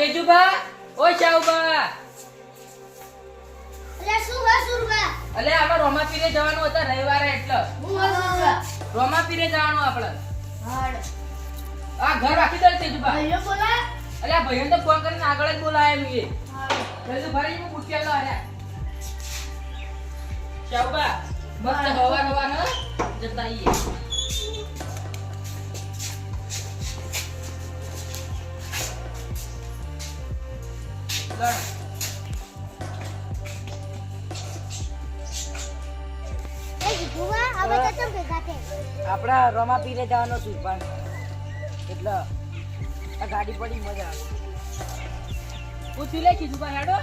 તેજુબા ઓય શાહુબા અરે શું હે સુરબા અલે આમાં રોમા પીરે જવાનું હતા રવિવારે એટલે. હું હે સુરબા રોમા પીરે જવાનું આપણે. હાડ. આ ઘર રાખી દે તેજુબા ભાઈઓ બોલા અલે ભાઈ તો ફોન કરીને આગળ જ બોલાય એમ કે. હાડ. તેજુભાઈ હું પૂછ્યા લો અરે શાહુબા મસ્ત હવા હવા ન જતા આઈએ. આપણા રમા પીરે જવાનો છું પણ એટલે આ ગાડી પડી મજા આવે. પૂછી લે કીધું પણ હેડો.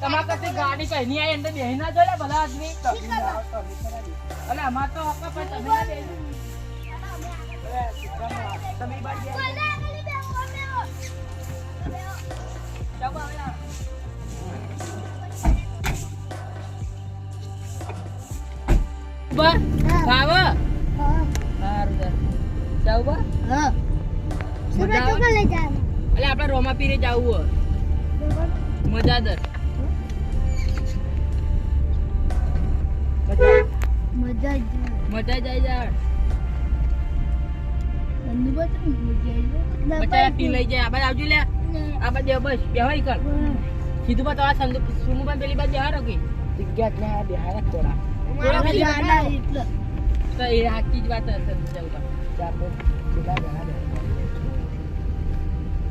તમારે કરતી ગાડી કઈ નહીં આવી અંદર બેહી ના જોડે ભલા આદમી. અલે અમાર તો હપ્પા પણ તમે ના બેહી. હવે શીખવાનું આવે. તમે બાજુ બા, ભાવ? હા. હારું બા? હા. સુરબા તો લઈ આપણે રોમા પીરે જાવું હે. મજા દર. મજા. મજા જાય. જાય મજા બચારા પી લઈ જાય. આ આવજો લે આ બાજુ બસ. બેહાઈ કર. કીધું બા સંદુ સુમુ પણ પેલી બાજુ જવા કે જગ્યા ત્યાં બિહાર થોડા. તો એ જ વાત હશે.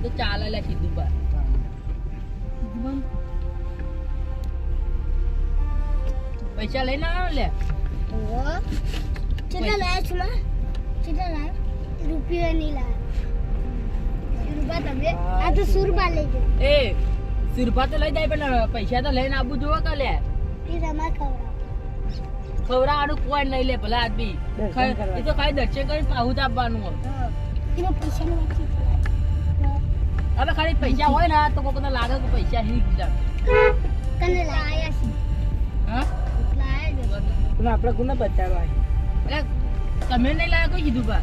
તો ચાલે લે બા પૈસા લઈને આવો લે? કેટલા લાયા છો કેટલા લાયા? રૂપિયા નહીં લાયા. સુરબા તમે? આ તો સુરબા લઈ ગયો. એ સુરભા તો લઈ જાય પણ પૈસા તો લઈને આવવું જોવા કે લે એ તમારે ખવડાવો ખવડાવવાનું કોઈ નહીં લે ભલા આદમી. એ તો ખાલી દર્શન કરી પાહુત આપવાનું હવે ખાલી પૈસા હોય ને તો કોઈને લાગે કે પૈસા હી ગયા કને લાયા છે. હા? લાયા આપણે કોને બચાવવા એટલે તમે નહીં લાયા કોઈ કીધું બા?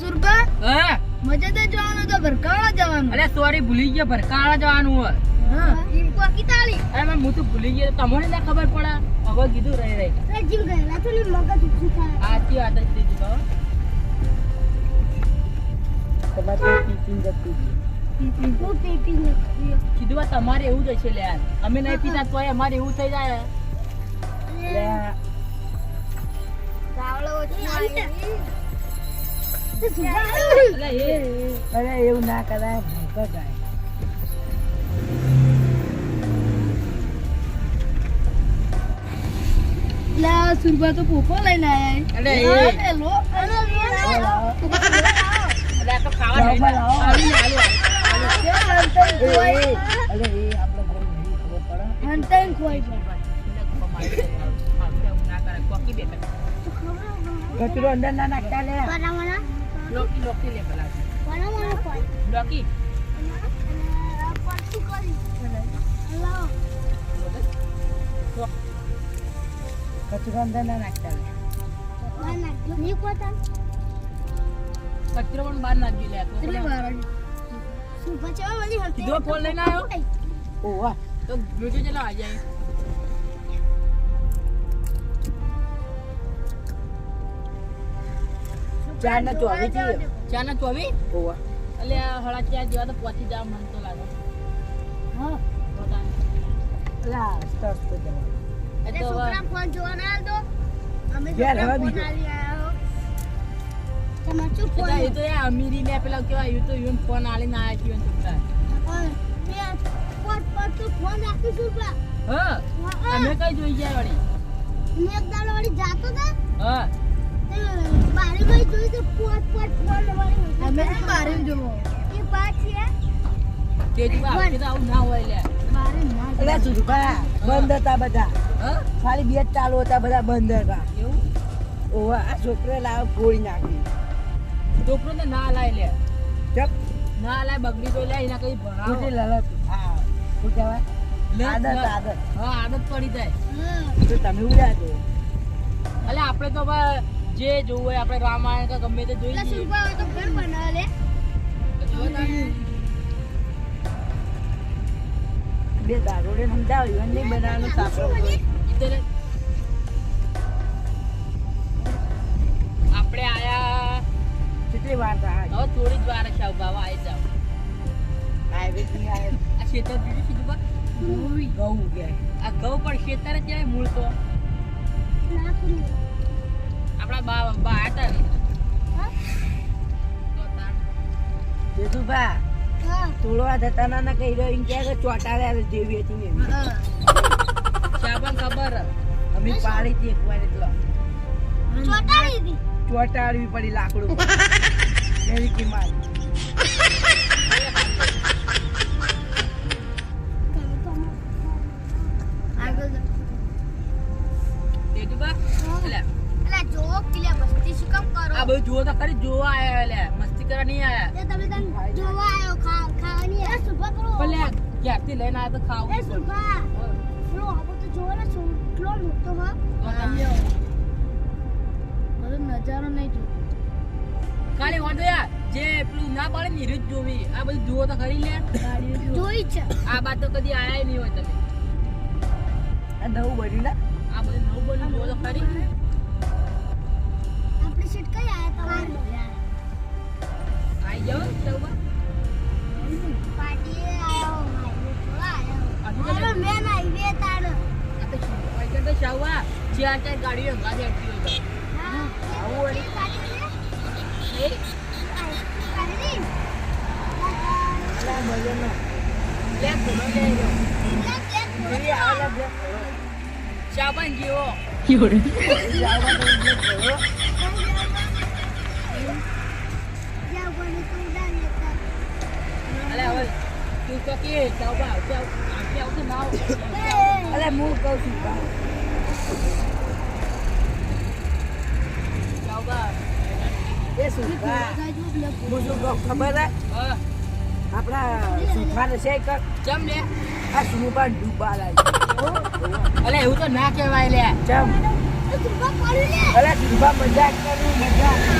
સુરબા હા? મજા તો જવાનું તો ભરકાળા જવાનું. અરે સોરી ભૂલી ગયો ભરકાળા જવાનું હોય. હા. ઇનકો કિતાલી અરે મેં હું તો ભૂલી ગયો. તમને ના ખબર પડે? હવે કીધું રહી રહી. અરે જીમ ગયેલા તો ને મગજ ઉઠી થાય. આથી વાત જ થઈ ગઈ તમારે જતી કીધું તમારે એવું જ છે લે અમે નહીં પીતા તોય અમારે એવું થઈ જાય. અરે. એવું ના કરાય ભૂખ ખોઈ ના કરે કોકી બે કચરો અંદર ના નાખતા લે. લોકી લોકી લે પેલા. કોઈ લોકી નાખતા કોતા કચરો પણ બહાર નાખી લે ફોન લઈને આવ્યો? ઓવા તો ચલો આ જાય ચાર ને ચોવીસ થયો. ચાર ને ચોવીસ ઓવા એટલે હળા ચાર જેવા તો પહોંચી જવા મન તો લાગે. હા. પોતાને. લા સ્ટોપ તો જવા. એ એ તો હવે છોકરા ફોન જોવા ના આલતો અમે ઘેર છોકરા ફોન. આલી આયા તમાર શું ફોન એ તો એ અમીરી ને પેલા કેવા એ તો ઈવન ફોન આલીને આયા છે ઈવન છોકરા મેં પોત પોત તો ફોન રાખી સુરબા હા તમે કઈ જોઈ ગયા વળી? મેં એક દાડો વળી જાતો તા. હા. બારી ભાઈ જોઈ તો પોત પોત ફોન વળી અમે બારી જોવો. એ પાછી તેજુ આપણે તો આવું ના હોય લે અરે સુરભા બંધ હતા બધા. ખાલી બે ચાલુ હતા બધા બંધ હતા. એવું? ઓવા આ છોકરો લાવ ફોડી નાખી. છોકરો ને ના લાય લે. ચપ. ના લાય બગડી તો લે એના કઈ ભણાવો. ખોટી લલત હા શું કહેવાય? આદત આદત. હા આદત પડી જાય. તો તમે ઉડ્યા છો. એટલે આપણે તો જે જોવું હોય આપણે રામાયણ કે ગમે તે જોઈ લઈએ સુરબા તો ઘર બનાવે લે. બે દારૂડે સમજાવ્યું નહીં બનાવવાનું સાપડો આપણે આયા કેટલી વાર થાય? હવે થોડી જ વાર છે બાવા આવી જાવ. હાઈવે આ ખેતર જોયું સીધું બા? ઘઉં ઉગ્યા આ ઘઉં પણ ખેતર જ જાય મૂળ તો. આપણા બા બા હતા ને? તો તાર જેઠુભા જતા ના ના કહી રહ્યો એમ કે કે ચોટાડ્યા જેવી હતી એવી. ખબર અમે પાડી હતી એક વાર એટલો. ચોટાડી ચોટાડવી પડી લાકડું. એવી કિંમત આ બધું જુઓ તો ખરી જોવા આવ્યા મસ્તી કરવા નહીં આયા તે તમે તને જોવા આવ્યો ખા ખાવાની એ સુભા કરો ભલે ક્યારથી લઈને આવ્યા તો ખાવું એ સુભા. પેલો આવો તો જોવો ને શું મોટો હા. બધો નજારો નહીં જો ખાલી વાંધો યાર જે પેલું ના પાડે ને રીત જોવી આ બધું જુઓ તો ખરી લે જોઈ છે. આ બાદ તો કદી આયા નહીં હોય તમે. આ નવું બન્યું ને? આ બધું નવું બન્યું જુઓ તો ખરી. આપણી સીટ કઈ આયા તમારી? ગાડીઓ ગાડી અટકી હોય તો આવું વળી કાઢી તો બ્લેક ઘોડો. અલે હવે તું તો કે ચૌબા આવશે આવશે આવશે ના આવશે અલા હું કહું છું બા. ચૌબા એ સુભા હું શું કહું? ખબર હે? આપણા સુભાને છે કે ચમ લે? આ સુભા ડૂબા લાગે. અલે એવું તો ના કહેવાય લે. ચમ. અલે સુભા મજાક કરું મજાક.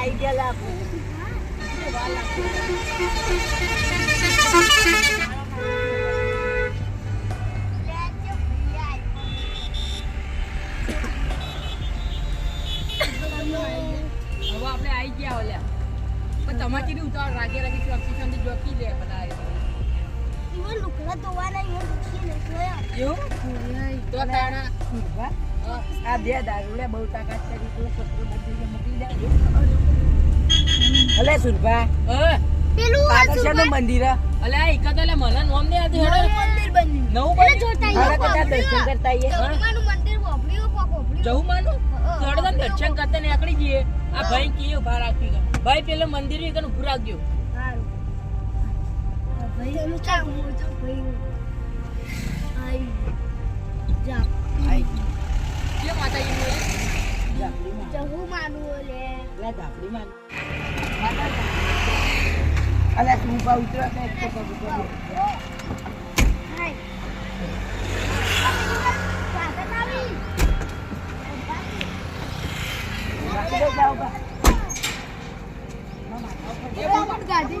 આઈડિયા લાગુ હવે આપણે આવી ગયા ઓલ્યા પણ તમારે કેવી ઉતાવળ રાગે રાગે ચોકી જોકી લે બધા લુકડા ધોવાના એવું? તો તાણા સુરભા હા. આ બે દારૂડે બહુ તાકાત કરી તો સસરો બદલીને મોકલી દેજો અલે સુરભા પેલું મંદિર અલે આ એક તો લે મને નોમ દે આથી હેડો. મંદિર બની નવું એટલે જોતા હવે કદાચ દર્શન કરતા આઈએ. જમવાનું મંદિર વાપર્યું કોક જવું માનું તો દર્શન કરતા નીકળી જઈએ. આ ભાઈ કે ઊભા રાખી ગયો ભાઈ પેલો મંદિરની કને ઉભું રાખજો. ભાઈ ચા હું તો ભાઈ. આઈ. જા. મારા ધાબળીમાં અલા તું પા ઉતરો ને તો પગું ગાડી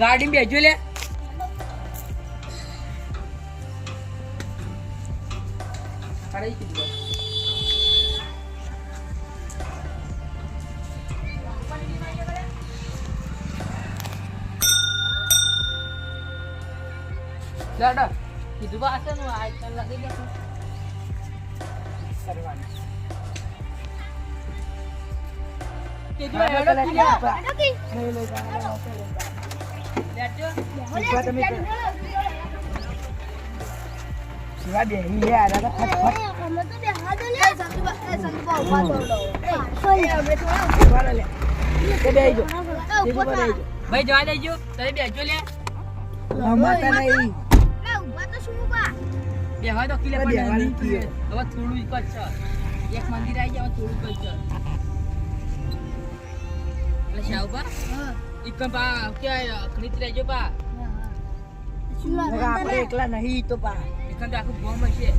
ગાડી બેજો લે. કીધું ચાલ લાગી દે કરવાનું. ભાઈ જવા દેજો. તમે બેજો લે. નહીં. લે ઊભા તો કિલે પણ થોડું એક મંદિર આવી જાય થોડું કચ્છ એટલે શાહુબા ઇકન પા કે ખરીદ લેજો નકર આપણે એકલા નહીં તો પા ઇકન તો આખું બોમ્બ હશે.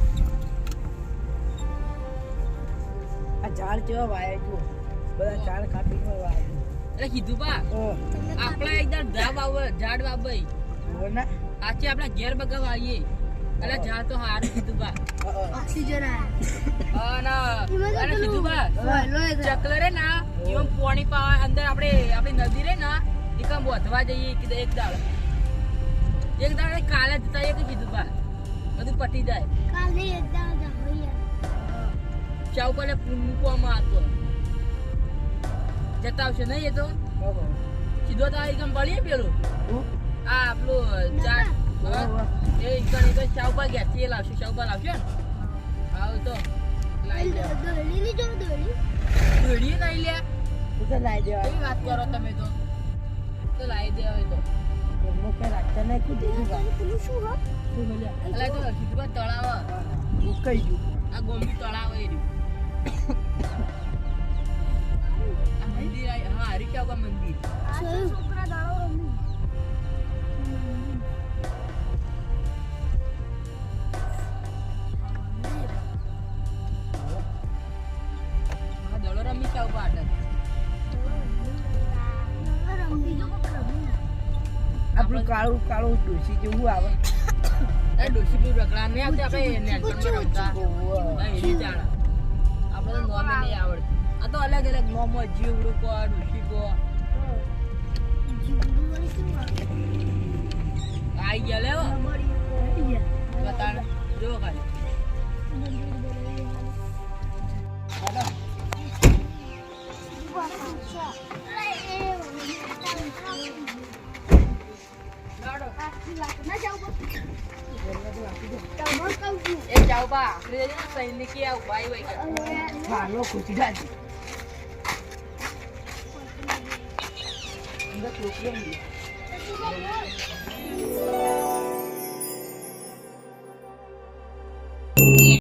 આ ઝાડ કેવા વાયા જો બધા ઝાડ કાપી નો વાયા એટલે કીધું બા ઓ આપણે એકદમ ઝાડ વાવ ઝાડ વાવઈ ના. આચે આપણા ઘેર બગાવ આવીએ એટલે ઝાડ તો હારું કીધું પા ઓક્સિજન આ તો અને કીધું પા લોય ચકલ રે ના એમાં પાણી પાવા અંદર આપણે આપણી નદી રે ના એકમ વધવા જઈએ કીધું એક દાડ. એક દાડ કાલે જતા એક કીધું બા બધું પટી જાય. કાલે એકદમ જઈએ ચાવ પર મૂકવામાં આવતો. જતા આવશે નહીં એ તો? સીધો તો એકમ પડીએ પેલું. આ આપણું હા? એ એકમ એકમ ચાવ પર ગયા. તેલ આવશે ચાવ પર આવશે ને? આવું તો. લાવી દોડી દોડી દોડી નહીં લે. તું લાઈ દેવા. વાત કરો તમે તો? તો લાવી દે તો. એમનો રાખતા નહીં કુદી પેલું શું હો? એટલે તો સીધું તળાવ ગયું. આ ગોમતી તળાવ એ રહ્યું. આ મંદિર હા હરિચાવકા મંદિર. છોકરા દાડો આપણું કાળું કાળું ડોસી જેવું આવે. એ ડોશી બી રગડા નહીં આવતી આપણે તો નોમે નહીં આવડતું. આ તો અલગ અલગ નોમો જીવડું કો ડોશી કો. આઈ ગયા લેવો બતાડ. જો ખાલી. એ જાવ બા આખરી સૈનિકી આ ઊભા આવી ગયા મારો ગુજરાત અંદર છોકરીઓ નહીં.